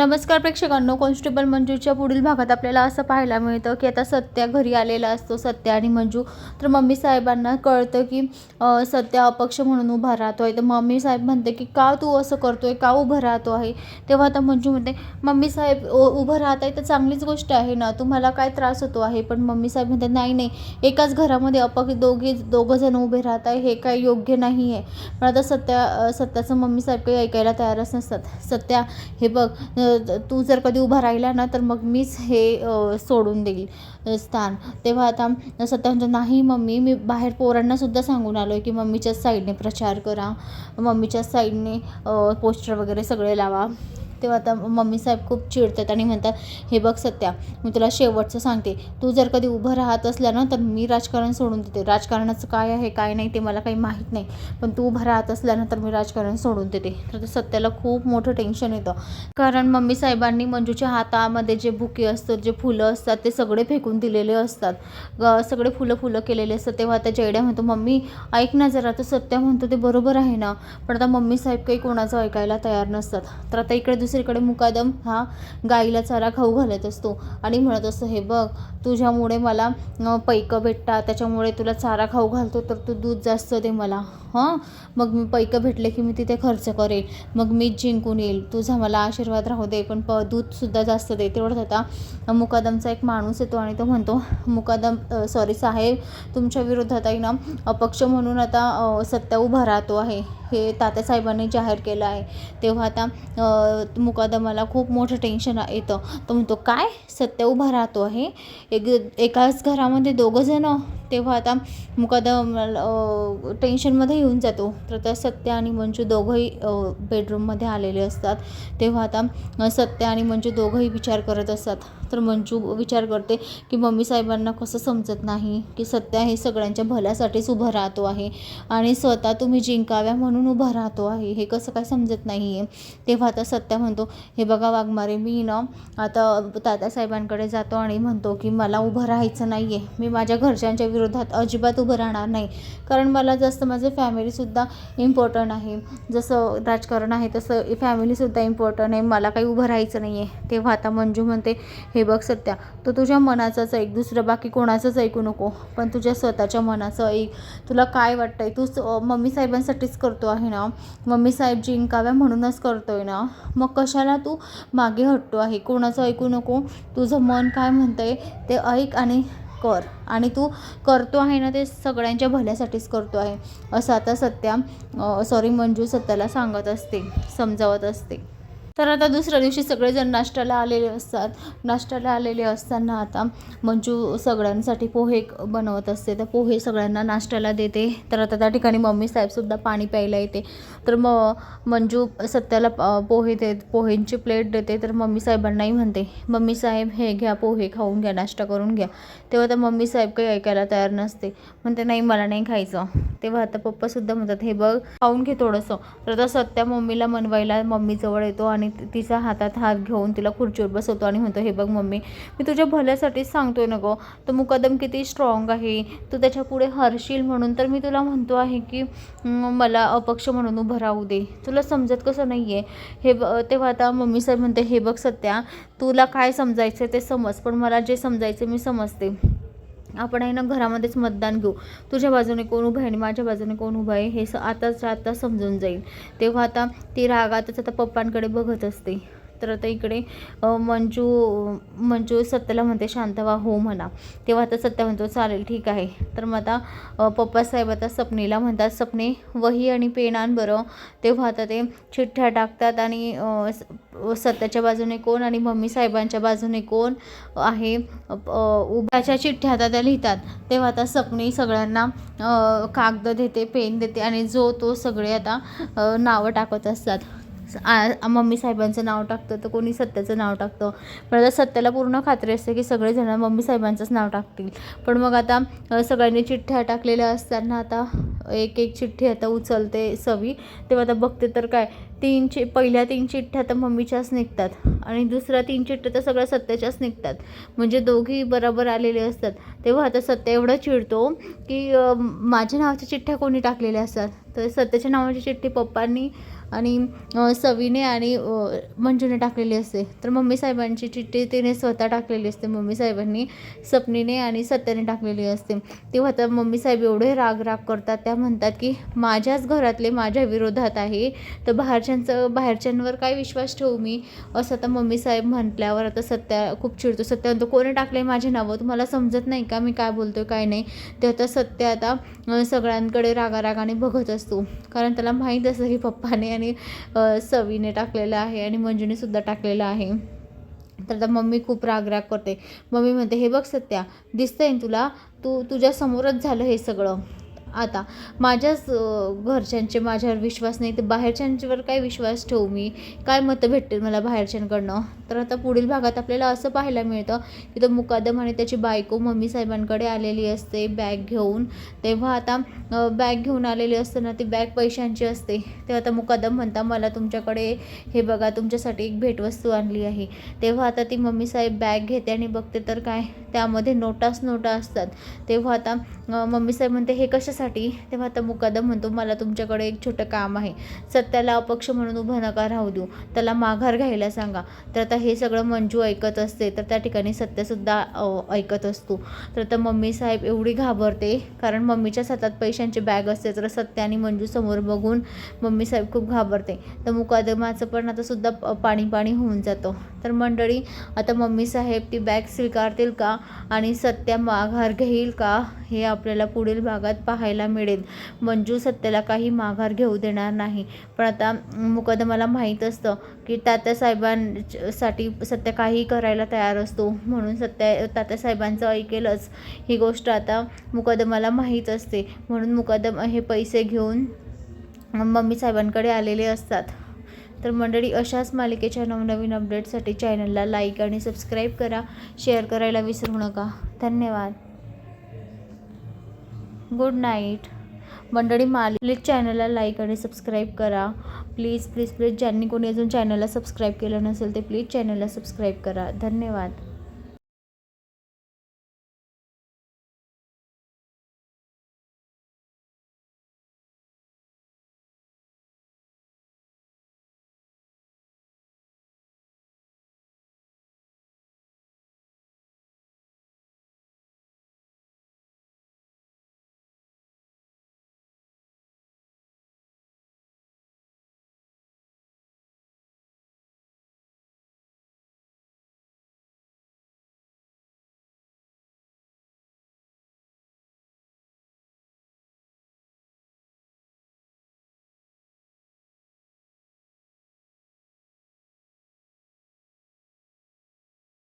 नमस्कार प्रेक्षकांनो कॉन्स्टेबल मंजूच्या पुढील भागात आपल्याला असं पाहायला मिळतं की आता सत्या घरी आलेला असतो. सत्या आणि मंजू. तर मम्मी साहेबांना कळतं की सत्या अपक्ष म्हणून उभा राहतो आहे तर मम्मी साहेब म्हणते की का तू असं करतो आहे का उभं राहतो आहे? तेव्हा आता मंजू म्हणते मम्मी साहेब उभं राहत आहे तर चांगलीच गोष्ट आहे ना. तुम्हाला काय त्रास होतो आहे? पण मम्मी साहेब म्हणते नाही नाही. एकाच घरामध्ये अपक्ष दोघे दोघं जण उभे राहत आहे. हे काय योग्य नाही आहे. पण आता सत्या सत्याचं मम्मी साहेब काही ऐकायला तयारच नसतात. सत्या हे बघ तू जर कधी उभा राहिला ना तर मग मीच हे सोडून देईल स्थान. तेव्हा आता सध्या म्हणतो नाही मम्मी मी बाहेर पोरांना सुद्धा सांगून आलो आहे की मम्मीच्याच साईडने प्रचार करा. मम्मीच्याच साईडने पोस्टर वगैरे सगळे लावा. तेव्हा आता मम्मी साहेब खूप चिडतात आणि म्हणतात हे बघ सत्या मी तुला शेवटचं सांगते. तू जर कधी उभं राहत असल्या ना तर मी राजकारण सोडून देते. राजकारणाचं काय आहे काय नाही ते मला काही माहीत नाही. पण तू उभं राहत असल्यानंतर मी राजकारण सोडून देते. तर सत्याला खूप मोठं टेन्शन येतं. कारण मम्मी साहेबांनी मंजूच्या हातामध्ये जे बुके असतात जे फुलं असतात ते सगळे फेकून दिलेले असतात. ग- सगळे फुलं फुलं केलेले असतात. तेव्हा त्या जयड्या म्हणतो मम्मी ऐक ना जरा तर सत्या म्हणतो ते बरोबर आहे ना? पण आता मम्मी साहेब काही कोणाचं ऐकायला तयार नसतात. तर आता इकडे दुसरीकडे मुकादम हा गाईला चारा खाऊ घालत असतो. आणि म्हणत असतो हे बघ तुझ्यामुळे मला पैकं भेटतात. त्याच्यामुळे तुला चारा खाऊ घालतो तर तू दूध जास्त दे मला. हां? मग मी पैकं भेटले की मी तिथे खर्च करेल. मग मीच जिंकून येईल. तुझा मला आशीर्वाद राहू दे. पण प दूधसुद्धा जास्त दे. तेवढंच आता मुकादमचा एक माणूस येतो आणि तो म्हणतो मुकादम सॉरी साहेब तुमच्या विरोधात आहे ना अपक्ष म्हणून आता सत्ता सत्या उभा राहतो आहे. हे तात्यासाहेबांनी जाहीर केलं आहे. तेव्हा आता मुकादमाला खूप मोठं टेन्शन येतं. तो म्हणतो काय? सत्य उभा राहतो आहे? एक एकाच घरामध्ये दोघंजणं तेव्हा आता मुकादम टेन्शनमध्ये येऊन जातो. तर त्या सत्य आणि मंजू दोघंही बेडरूममध्ये आलेले असतात. तेव्हा आता सत्या सत्य आणि मंजू दोघंही विचार करत असतात. तर मंजू विचार करते की मम्मी साहेबांना कसं समजत नाही की सत्या हे सगळ्यांच्या भल्यासाठीच उभं राहतो आहे आणि स्वतः तुम्ही जिंकाव्या म्हणून उभा राहतो आहे. हे कसं काय समजत नाही आहे तेव्हा आता सत्या म्हणतो हे बघा वाघमारे मी ना आता तात्यासाहेबांकडे जातो आणि म्हणतो की मला उभं राहायचं नाही आहे मी माझ्या घरच्यांच्या विरोधात विरोधात अजिबात उभं राहणार नाही. कारण मला जास्त माझं फॅमिलीसुद्धा इम्पॉर्टंट आहे. जसं राजकारण आहे तसं फॅमिलीसुद्धा इम्पॉर्टंट आहे. मला काही उभं राहायचं नाही आहे तेव्हा आता मंजू म्हणते हे बघ सत्या तो तुझ्या मनाचाच ऐक दुसरं बाकी कोणाचंच ऐकू नको. पण तुझ्या स्वतःच्या मनाचं ऐक. तुला काय वाटतं तू तूच मम्मी साहेबांसाठीच करतो आहे ना? मम्मी साहेब जिंकाव्या म्हणूनच करतो आहे ना? मग कशाला तू मागे हटतो आहे? कोणाचं ऐकू नको? तुझं मन काय म्हणतंय? ते ऐक आणि कर आणि तू करतो आहे ना ते सगळ्यांच्या भल्यासाठीच करतो आहे. असं आता सत्या सॉरी मंजू सत्याला सांगत असते समजावत असते. तर आता दुसऱ्या दिवशी सगळेजण नाश्त्याला आलेले असतात. नाश्त्याला आलेले असताना आता मंजू सगळ्यांसाठी पोहे बनवत असते. तर पोहे सगळ्यांना नाश्त्याला देते. तर आता त्या ठिकाणी मम्मी साहेबसुद्धा पाणी प्यायला येते. तर मग मंजू सत्याला पोहे देत पोहेंची प्लेट देते. तर मम्मी साहेबांनाही म्हणते मम्मी साहेब हे घ्या पोहे खाऊन घ्या नाश्ता करून घ्या. तेव्हा तर मम्मी साहेब काही ऐकायला तयार नसते. म्हणते नाही मला नाही खायचं. तेव्हा आता पप्पासुद्धा म्हणतात हे बघ खाऊन घे थोडंसं. तर आता सत्या मम्मीला मनवायला मम्मीजवळ येतो आणि तिचा हातात हात घेऊन तिला खुर्चीवर बसवतो आणि म्हणतो हे बघ मम्मी मी तुझ्या भल्यासाठीच सांगतोय ना गं तो मुकदम किती स्ट्रॉंग आहे. तू त्याच्या पुढे हरशील म्हणून तर मी तुला म्हणतो आहे की मला अपक्ष म्हणून उभं राहू दे. तुला समजत कसं नाही आहे हे ब तेव्हा आता मम्मी सर म्हणते हे बघ सत्या तुला काय समजायचं ते समज पण मला जे समजायचं मी समजते. आपण आहे ना घरामध्येच मतदान घेऊ. तुझ्या बाजूने कोण उभं आहे आणि माझ्या बाजूने कोण उभं आहे हे स आताच आता समजून जाईल. तेव्हा आता ती रागातच आता पप्पांकडे बघत असते. तर आता इकडे मंजू मंजू सत्याला म्हणते शांत हो म्हणा. तेव्हा आता सत्या म्हणतो चालेल ठीक आहे. तर मग आता पप्पासाहेब आता सपनेला म्हणतात सपने वही आणि पेन आण बरं. तेव्हा आता ते चिठ्ठ्या टाकतात आणि सत्याच्या बाजूने कोण आणि मम्मी साहेबांच्या बाजूने कोण आहे उभ्याच्या चिठ्ठ्या आता त्या लिहितात. तेव्हा आता सपने सगळ्यांना कागद देते पेन देते आणि जो तो सगळे आता नावं टाकत असतात. आ- मम्मी साहेबांचं नाव टाकतं तर कोणी सत्याचं नाव टाकतं. पण आता सत्याला पूर्ण खात्री असते की सगळेजण मम्मी साहेबांचंच नाव टाकतील. पण मग आता सगळ्यांनी चिठ्ठ्या टाकलेल्या असताना आता एक एक चिठ्ठी आता उचलते सवी. तेव्हा आता बघते तर काय तीन चि पहिल्या तीन चिठ्ठ्या तर मम्मीच्याच निघतात आणि दुसऱ्या तीन चिठ्ठ्या तर सगळ्या सत्याच्याच निघतात. म्हणजे दोघी बरोबर आलेले असतात. तेव्हा आता सत्य एवढं चिडतो की माझ्या नावाच्या चिठ्ठ्या कोणी टाकलेल्या असतात? तर सत्याच्या नावाची चिठ्ठी पप्पांनी आणि सवीने आणि मंजूने टाकलेली असते. तर मम्मी साहेबांची चिठ्ठी तिने स्वतः टाकलेली असते. मम्मी साहेबांनी सपनीने आणि सत्याने टाकलेली असते. तेव्हा तर मम्मी साहेब एवढे राग राग करतात. त्या म्हणतात की माझ्याच घरातले माझ्या विरोधात आहे. तर बाहेरच्यांचं बाहेरच्यांवर काय विश्वास ठेवू मी? असं आता मम्मी साहेब म्हटल्यावर आता सत्या खूप चिडतो. सत्या म्हणतो कोणी टाकले माझे नावं तुम्हाला समजत नाही का मी काय बोलतोय काय नाही? ते आता सत्य आता सगळ्यांकडे रागारागाने बघत असतो. कारण त्याला माहीत असतं की पप्पाने आणि सवीने टाकलेलं आहे आणि मंजूने सुद्धा टाकलेलं आहे. तर आता मम्मी खूप राग राग करते. मम्मी म्हणते हे बघ सत्या दिसतंय तुला? तू तुझ्या समोरच झालं हे सगळं. आता माझ्याच घरच्यांचे माझ्यावर विश्वास नाही तर बाहेरच्यांच्यावर काय विश्वास ठेवू मी? काय मतं भेटतील मला बाहेरच्यांकडनं? तर आता पुढील भागात आपल्याला असं पाहायला मिळतं की तो मुकादम आणि त्याची बायको मम्मी साहेबांकडे आलेली असते बॅग घेऊन. तेव्हा आता बॅग घेऊन आलेली असताना ती बॅग पैशांची असते. तेव्हा आता मुकादम म्हणता मला तुमच्याकडे हे बघा तुमच्यासाठी एक भेटवस्तू आणली आहे. तेव्हा आता ती मम्मी साहेब बॅग घेते आणि बघते तर काय? त्यामध्ये नोटाच नोटा असतात. तेव्हा आता मम्मी साहेब म्हणते हे कशासाठी तेव्हा आता मुकादम म्हणतो मला तुमच्याकडे एक छोटं काम आहे. सत्याला अपक्ष म्हणून उभं नका राहू देऊ. त्याला माघार घ्यायला सांगा. तर आता हे सगळं मंजू ऐकत असते तर त्या ठिकाणी सत्यसुद्धा ऐकत असतो. तर आता मम्मी साहेब एवढी घाबरते कारण मम्मीच्या हातात पैशांची बॅग असते तर सत्य आणि मंजू समोर बघून मम्मी साहेब खूप घाबरते. तर मुकादमाचं पण आता सुद्धा पाणी पाणी होऊन जातं. तर मंडळी आता मम्मी साहेब ती बॅग स्वीकारतील का? आणि सत्या माघार घेईल का? हे आपल्याला पुढील भागात पाहायला मिळेल. मंजू सत्याला काही माघार घेऊ देणार नाही. पण आता मुकदमाला माहीत असतं की तात्यासाहेबांसाठी सत्य काही करायला तयार असतो. म्हणून सत्या तात्यासाहेबांचं ऐकेलच. ही गोष्ट आता मुकदमाला माहीत असते. म्हणून मुकदम हे पैसे घेऊन मम्मी साहेबांकडे आलेले असतात. तर मंडळी अशाच मालिकेच्या नवनवीन अपडेटसाठी चॅनलला लाईक आणि सबस्क्राईब करा. शेअर करायला विसरू नका. धन्यवाद. Good night. मंडळी माल प्लीज चॅनलला लाईक आणि सबस्क्राईब करा. प्लीज प्लीज प्लीज ज्यांनी कोणी अजून चॅनलला सबस्क्राईब केलं नसेल ते प्लीज चॅनलला सबस्क्राईब करा. धन्यवाद.